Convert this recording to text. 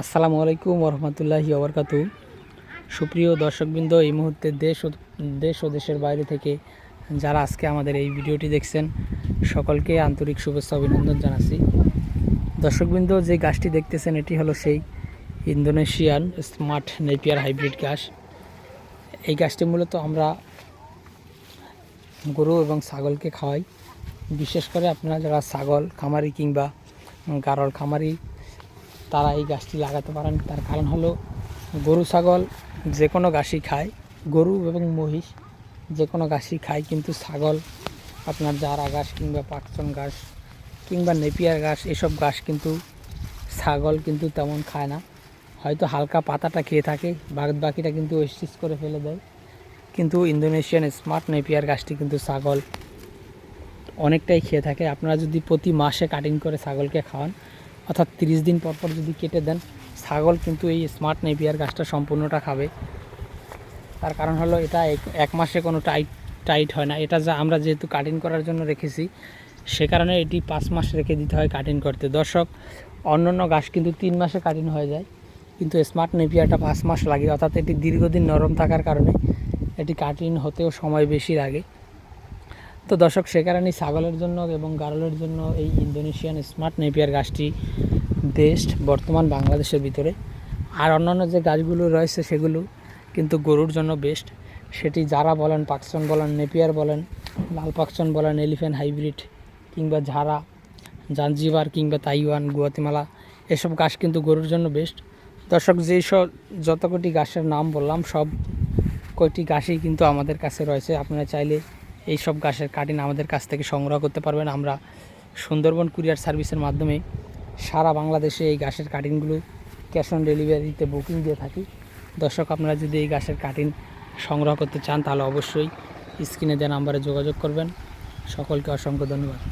আসসালামু আলাইকুম রহমতুল্লাহি ওবরকাতু। সুপ্রিয় দর্শকবৃন্দ, এই মুহূর্তে দেশ দেশ ও দেশের বাইরে থেকে যারা আজকে আমাদের এই ভিডিওটি দেখছেন, সকলকে আন্তরিক শুভেচ্ছা অভিনন্দন জানাচ্ছি। দর্শকবৃন্দ, যে গাছটি দেখতেছেন, এটি হলো সেই ইন্দোনেশিয়ান স্মার্ট নেপিয়ার হাইব্রিড গাছ। এই গাছটি মূলত আমরা গরু এবং ছাগলকে খাওয়াই। বিশেষ করে আপনারা যারা ছাগল, খামারি কিংবা গারল খামারি তারা এই গাছটি লাগাতে পারেন। তার কারণ হলো গরু, ছাগল যে কোনো গাছই খায়। গরু এবং মহিষ যে কোনো গাছই খায়, কিন্তু ছাগল, আপনার জারা ঘাস কিংবা পাকচন ঘাস কিংবা নেপিয়ার ঘাস এসব ঘাস কিন্তু ছাগল কিন্তু তেমন খায় না। হয়তো হালকা পাতাটা খেয়ে থাকে, বাদ বাকিটা কিন্তু ওয়েস্টিস করে ফেলে দেয়। কিন্তু ইন্দোনেশিয়ান স্মার্ট নেপিয়ার গাছটি কিন্তু ছাগল অনেকটাই খেয়ে থাকে। আপনারা যদি প্রতি মাসে কাটিং করে ছাগলকে খাওয়ান অর্থাৎ তিরিশ দিন পর পর যদি কেটে দেন, ছাগল কিন্তু এই স্মার্ট নেপিয়ার গাছটা সম্পূর্ণটা খাবে। তার কারণ হলো এটা এক- এক মাসে কোনো টাইট টাইট হয় না। এটা যা আমরা যেহেতু কাটিং করার জন্য রেখেছি, সে কারণে এটি পাঁচ মাস রেখে দিতে হয় কাটিং করতে। দর্শক অন্য অন্য গাছ কিন্তু তিন মাসে কাটিং হয়ে যায়, কিন্তু স্মার্ট নেপিয়ারটা পাঁচ মাস লাগে। অর্থাৎ এটি দীর্ঘদিন নরম থাকার কারণে এটি কাটিং হতেও সময় বেশি লাগে। তো দর্শক, সে কারণেই ছাগলের জন্য এবং গারলের জন্য এই ইন্দোনেশিয়ান স্মার্ট নেপিয়ার গাছটি বেস্ট বর্তমান বাংলাদেশের ভিতরে। আর অন্যান্য যে গাছগুলো রয়েছে সেগুলো কিন্তু গরুর জন্য বেস্ট। সেটি যারা বলেন পাকসন বলেন, নেপিয়ার বলেন লাল পাকসন বলেন, এলিফ্যান্ট, হাইব্রিড কিংবা ঝাড়া, জাঞ্জিবার কিংবা তাইওয়ান, গুয়াতিমালা, এসব গাছ কিন্তু গরুর জন্য বেস্ট। দর্শক যেই সব যত কটি গাছের নাম বললাম, সব কয়টি গাছই কিন্তু আমাদের কাছে রয়েছে। আপনারা চাইলে এই সব গাছের কাটিং আমাদের কাছ থেকে সংগ্রহ করতে পারবেন। আমরা সুন্দরবন কুরিয়ার সার্ভিসের মাধ্যমে সারা বাংলাদেশে এই গাছের কাটিংগুলো ক্যাশ অন ডেলিভারিতে বুকিং দিয়ে থাকি। দর্শক, আপনারা যদি এই গাছের কাটিং সংগ্রহ করতে চান, তাহলে অবশ্যই স্ক্রিনে দেওয়া নাম্বারে যোগাযোগ করবেন। সকলকে অসংখ্য ধন্যবাদ।